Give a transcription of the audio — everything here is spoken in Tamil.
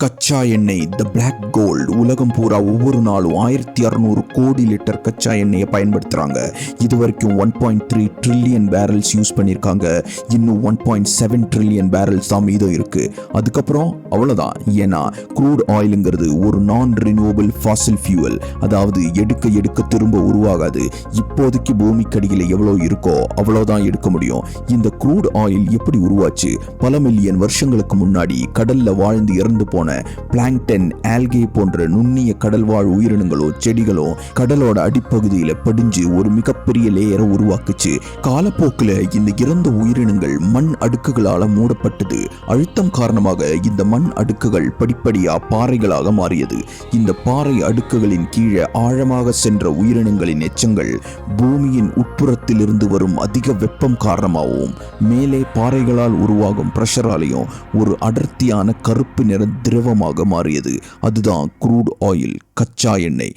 கச்சா எண்ணெய் த பிளாக் கோல்டு உலகம் பூரா ஒவ்வொரு நாளும் ஆயிரத்தி அறுநூறு கோடி லிட்டர் கச்சா எண்ணெயை பயன்படுத்துகிறாங்க இது வரைக்கும் one point three trillion barrels use பண்ணியிருக்காங்க. இன்னும் one point seven trillion barrels தான் மீதம் இருக்குது அதுக்கப்புறம் அவ்வளோதான் ஏன்னா க்ரூட் ஆயிலுங்கிறது ஒரு நான் ரினியூவபிள் ஃபாசில் ஃபியூவல் அதாவது எடுக்க எடுக்க திரும்ப உருவாகாது. இப்போதைக்கு பூமிக்கடியில் எவ்வளோ இருக்கோ அவ்வளோதான் எடுக்க முடியும். இந்த க்ரூட் ஆயில் எப்படி உருவாச்சு? பல மில்லியன் வருஷங்களுக்கு முன்னாடி கடல்ல வாழ்ந்து இறந்து போன பிளாங்டன் ஆல்கே போன்ற நுண்ணிய கடல்வாழ் உயிரினங்களோ செடிகளோ கடலோட அடிப்பகுதியில படிஞ்சு ஒரு மிகப்பெரிய லேயரை உருவாக்குச்சு. காலப்போக்குல இந்த இறந்த உயிரினங்கள் மண் அடுக்குகளால மூடப்பட்டது. அழுத்தம் காரணமாக இந்த மண் அடுக்குகள் படிப்படியா பாறைகளாக மாறியது. இந்த பாறை அடுக்குகளின் கீழே ஆழமாக சென்ற உயிரினங்களின் எச்சங்கள் பூமியின் உட்புறத்திலிருந்து வரும் அதிக வெப்பம் காரணமாகவும் மேலே பாறைகளால் உருவாகும் பிரஷராலையும் ஒரு அடர்த்தியான கருப்பு நிற திரவமாக மாறியது. அதுதான் க்ரூட் ஆயில் கச்சா எண்ணெய்.